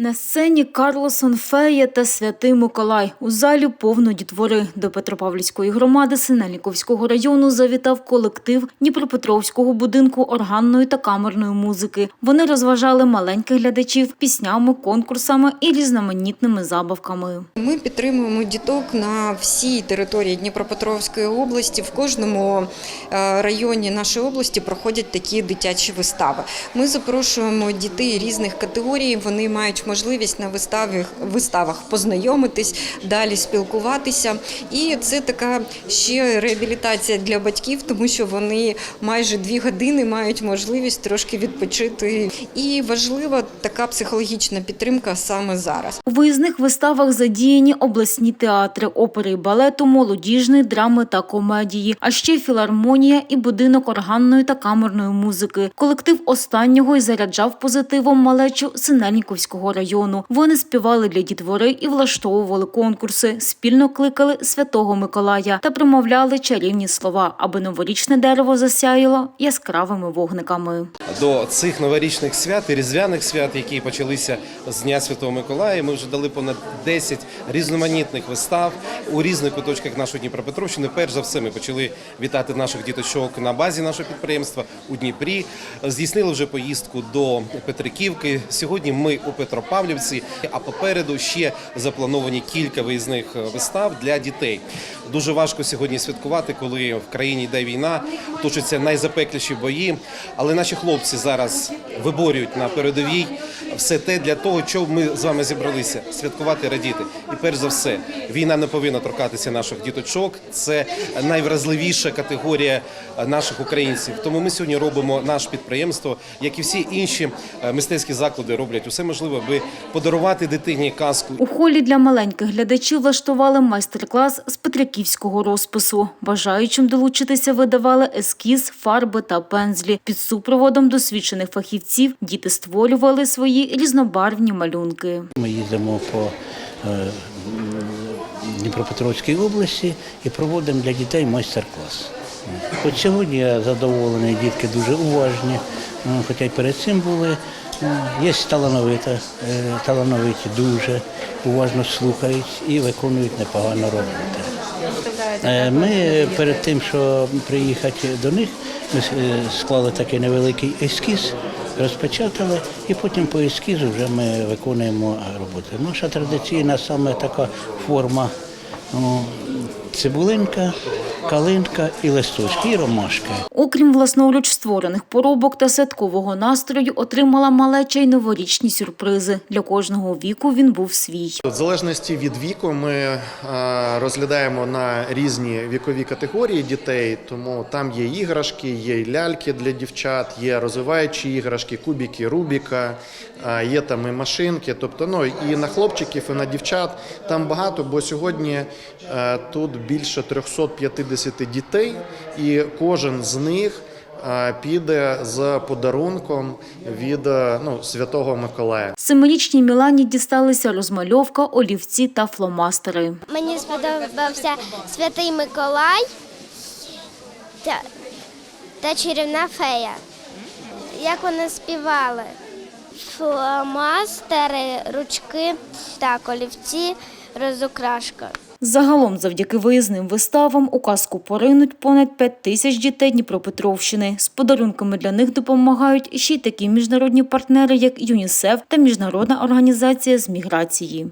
На сцені Карлосон Фея та Святий Миколай. У залі повно дітвори. До Петропавлівської громади Синельниковського району завітав колектив Дніпропетровського будинку органної та камерної музики. Вони розважали маленьких глядачів піснями, конкурсами і різноманітними забавками. Ми підтримуємо діток на всій території Дніпропетровської області. В кожному е, районі нашої області проходять такі дитячі вистави. Ми запрошуємо дітей різних категорій. Вони мають можливість на виставі, виставах познайомитись, далі спілкуватися. І це така ще реабілітація для батьків, тому що вони майже дві години мають можливість трошки відпочити. І важлива така психологічна підтримка саме зараз. У виїзних виставах задіяні обласні театри, опери балету, молодіжної драми та комедії, а ще філармонія і будинок органної та камерної музики. Колектив останнього й заряджав позитивом малечу Синельниковського району. Вони співали для дітвори і влаштовували конкурси, спільно кликали Святого Миколая та промовляли чарівні слова, аби новорічне дерево засяяло яскравими вогниками. До цих новорічних свят і різдвяних свят, які почалися з Дня Святого Миколая, ми вже дали понад 10 різноманітних вистав у різних куточках нашої Дніпропетровщини. Перш за все, ми почали вітати наших діточок на базі нашого підприємства у Дніпрі. Здійснили вже поїздку до Петриківки. Сьогодні ми у Петропавлівці, а попереду ще заплановані кілька виїзних вистав для дітей. Дуже важко сьогодні святкувати, коли в країні йде війна, точаться найзапекліші бої. Але наші хлопці зараз виборюють на передовій все те для того, що ми з вами зібралися святкувати, радіти. І перш за все, війна не повинна торкатися наших діточок. Це найвразливіша категорія наших українців. Тому ми сьогодні робимо наше підприємство, як і всі інші е, мистецькі заклади, роблять усе можливе, аби подарувати дитині казку У холі для маленьких глядачів влаштували майстер-клас з петриківського розпису. Бажаючим долучитися видавали ескіз, фарби та пензлі. Під супроводом досвідчених фахівців діти створювали свої різнобарвні малюнки. Ми їздимо по е, Дніпропетровській області і проводимо для дітей майстер-клас. От сьогодні я задоволений, дітки дуже уважні, е, хоча й перед цим були. Е, Є талановита, е, талановиті дуже, уважно слухають і виконують непогану роботу. Е, Ми перед тим, що приїхати до них, ми склали такий невеликий ескіз, розпечатали, і потім по ескізу вже ми виконуємо роботи. Наша традиційна саме така форма ну, цибулинка, калинка і листочки, і ромашки. Окрім власноруч створених поробок та святкового настрою, отримала малеча й новорічні сюрпризи. Для кожного віку він був свій. В залежності від віку ми е, розглядаємо на різні вікові категорії дітей, тому там є іграшки, є й ляльки для дівчат, є розвиваючі іграшки, кубики, рубіка, е, є там і машинки. Тобто, ну і на хлопчиків, і на дівчат там багато, бо сьогодні е, тут більше 350 дітей, і кожен з них. е, Піде з подарунком від е, ну, Святого Миколая. Семирічній Мілані дісталися розмальовка, олівці та фломастери. Мені сподобався Святий Миколай та, та чарівна фея. Як вони співали? Фломастери, ручки та олівці, розукрашка. Загалом, завдяки виїзним виставам, у казку поринуть понад 5 тисяч дітей Дніпропетровщини. З подарунками для них допомагають ще й такі міжнародні партнери, як ЮНІСЕФ та Міжнародна організація з міграції.